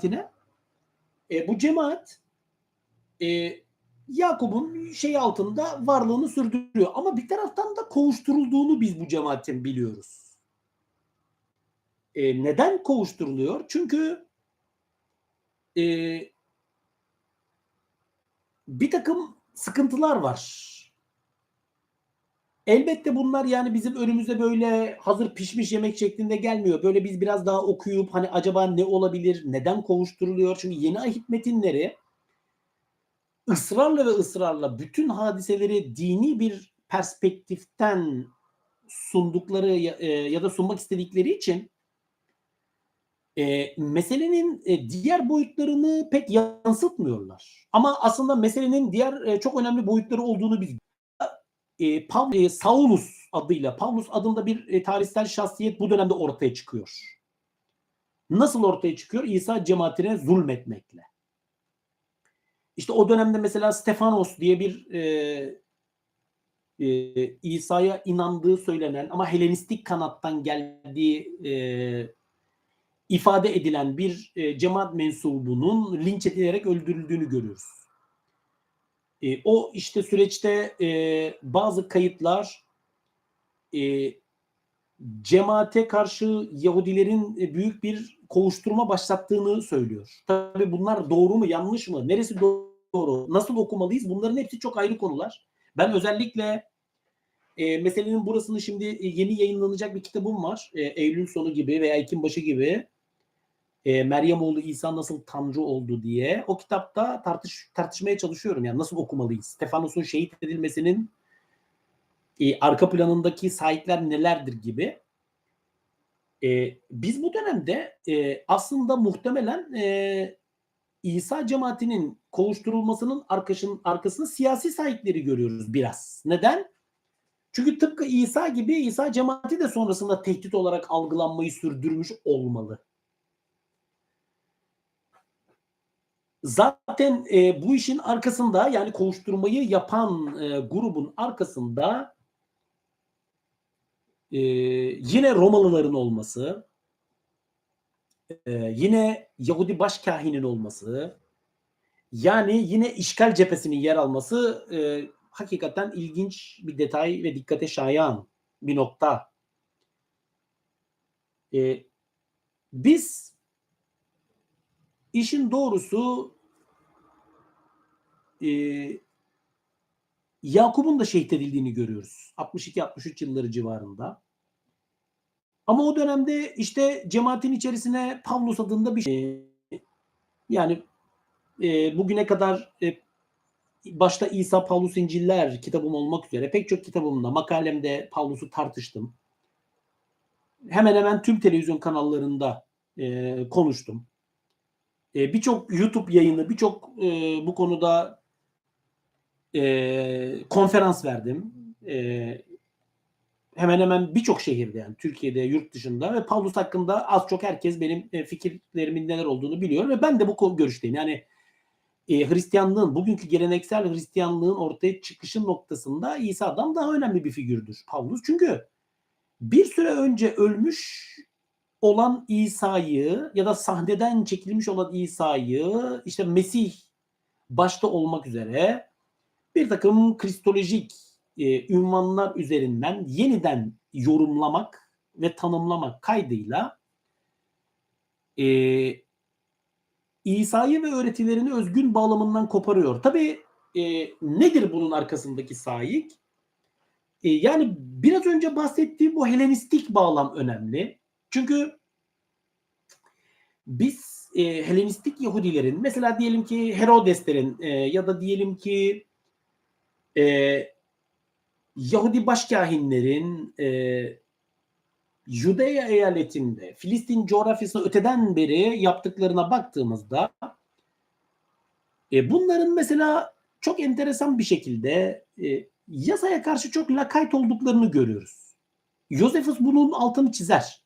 cemaatine. E, bu cemaat e, Yakup'un şey altında varlığını sürdürüyor. Ama bir taraftan da kovuşturulduğunu biz bu cemaatin biliyoruz. E, neden kovuşturuluyor? Çünkü e, bir takım sıkıntılar var. Elbette bunlar yani bizim önümüze böyle hazır pişmiş yemek şeklinde gelmiyor. Böyle biz biraz daha okuyup hani acaba ne olabilir, neden kovuşturuluyor? Çünkü yeni ahit metinleri ısrarla ve ısrarla bütün hadiseleri dini bir perspektiften sundukları ya, e, da sunmak istedikleri için e, meselenin e, diğer boyutlarını pek yansıtmıyorlar. Ama aslında meselenin diğer e, çok önemli boyutları olduğunu biz e, Pav, e, Saulus adıyla Pavlus adında bir e, tarihsel şahsiyet bu dönemde ortaya çıkıyor. Nasıl ortaya çıkıyor? İsa cemaatine zulmetmekle. İşte o dönemde mesela Stefanos diye bir e, e, İsa'ya inandığı söylenen ama Helenistik kanattan geldiği e, ifade edilen bir e, cemaat mensubunun linç edilerek öldürüldüğünü görüyoruz. E, o işte süreçte e, bazı kayıtlar e, cemaate karşı Yahudilerin e, büyük bir kovuşturma başlattığını söylüyor. Tabii bunlar doğru mu yanlış mı? Neresi doğru? Nasıl okumalıyız? Bunların hepsi çok ayrı konular. Ben özellikle e, meselenin burasını şimdi e, yeni yayınlanacak bir kitabım var. E, Eylül sonu gibi veya Ekim başı gibi e, Meryem oğlu İsa nasıl Tanrı oldu diye o kitapta tartış tartışmaya çalışıyorum. Yani nasıl okumalıyız? Stefanos'un şehit edilmesinin e, arka planındaki sahipler nelerdir gibi. E, biz bu dönemde e, aslında muhtemelen e, İsa cemaatinin kovuşturulmasının arkasının, arkasında siyasi sahipleri görüyoruz biraz. Neden? Çünkü tıpkı İsa gibi İsa cemaati de sonrasında tehdit olarak algılanmayı sürdürmüş olmalı. Zaten e, bu işin arkasında yani kovuşturmayı yapan e, grubun arkasında e, yine Romalıların olması, e, yine Yahudi başkahinin olması, yani yine işgal cephesinin yer alması e, hakikaten ilginç bir detay ve dikkate şayan bir nokta. E, biz işin doğrusu e, Yakup'un da şehit edildiğini görüyoruz. 62-63 yılları civarında. Ama o dönemde işte cemaatin içerisine Pavlus adında bir şey yani e, bugüne kadar e, başta İsa Pavlus İnciller kitabım olmak üzere pek çok kitabımda makalemde Pavlus'u tartıştım. Hemen hemen tüm televizyon kanallarında e, konuştum. E, birçok YouTube yayını, birçok e, bu konuda e, konferans verdim. E, hemen hemen birçok şehirde yani Türkiye'de, yurt dışında ve Pavlus hakkında az çok herkes benim e, fikirlerimin neler olduğunu biliyor ve ben de bu görüşteyim. Yani e, Hristiyanlığın, bugünkü geleneksel Hristiyanlığın ortaya çıkışı noktasında İsa'dan daha önemli bir figürdür Pavlus. Çünkü bir süre önce ölmüş olan İsa'yı ya da sahneden çekilmiş olan İsa'yı işte Mesih başta olmak üzere bir takım kristolojik e, ünvanlar üzerinden yeniden yorumlamak ve tanımlamak kaydıyla e, İsa'yı ve öğretilerini özgün bağlamından koparıyor. Tabi e, nedir bunun arkasındaki sahip? E, yani biraz önce bahsettiğim bu Helenistik bağlam önemli. Çünkü biz e, Helenistik Yahudilerin mesela diyelim ki Herodeslerin e, ya da diyelim ki e, Yahudi başkahinlerin e, Judea eyaletinde Filistin coğrafyasına öteden beri yaptıklarına baktığımızda e, bunların mesela çok enteresan bir şekilde e, yasaya karşı çok lakayt olduklarını görüyoruz. Josephus bunun altını çizer.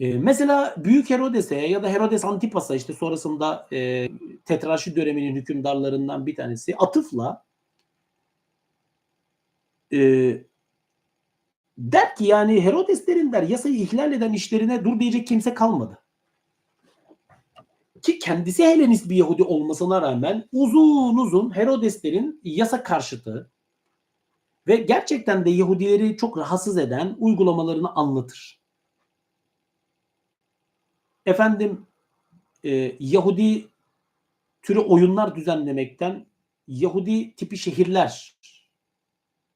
E, mesela Büyük Herodes'e ya da Herodes Antipas'a işte sonrasında e, Tetrarşi döneminin hükümdarlarından bir tanesi atıfla e, der ki yani Herodeslerin der yasayı ihlal eden işlerine dur diyecek kimse kalmadı. kendisi Helenist bir Yahudi olmasına rağmen uzun uzun Herodeslerin yasa karşıtı ve gerçekten de Yahudileri çok rahatsız eden uygulamalarını anlatır. Efendim e, Yahudi türü oyunlar düzenlemekten Yahudi tipi şehirler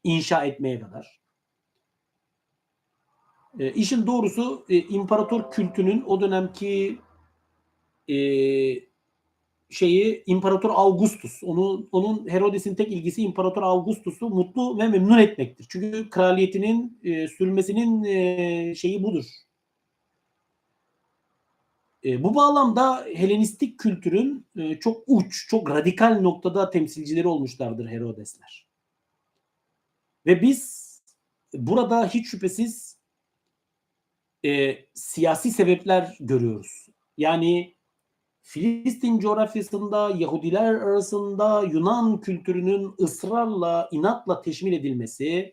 inşa etmeye kadar. E, işin doğrusu e, imparator kültünün o dönemki e, şeyi İmparator Augustus. Onu onun Herodes'in tek ilgisi İmparator Augustus'u mutlu ve memnun etmektir. Çünkü kraliyetinin e, sürmesinin e, şeyi budur. E, bu bağlamda Helenistik kültürün e, çok uç, çok radikal noktada temsilcileri olmuşlardır Herodesler. Ve biz burada hiç şüphesiz e, siyasi sebepler görüyoruz. Yani Filistin coğrafyasında Yahudiler arasında Yunan kültürünün ısrarla, inatla teşmil edilmesi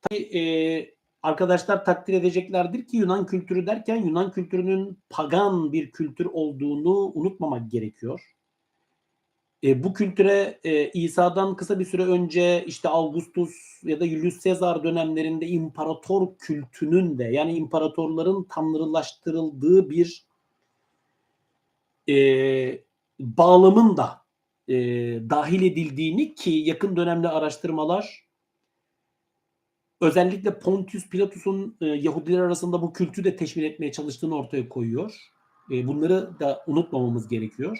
tabii, e, arkadaşlar takdir edeceklerdir ki Yunan kültürü derken Yunan kültürünün pagan bir kültür olduğunu unutmamak gerekiyor. E, bu kültüre e, İsa'dan kısa bir süre önce işte Augustus ya da Julius Caesar dönemlerinde imparator kültünün de yani imparatorların tanrılaştırıldığı bir e, bağlamın da e, dahil edildiğini ki yakın dönemde araştırmalar özellikle Pontius Pilatus'un e, Yahudiler arasında bu kültü de teşmil etmeye çalıştığını ortaya koyuyor. E, bunları da unutmamamız gerekiyor.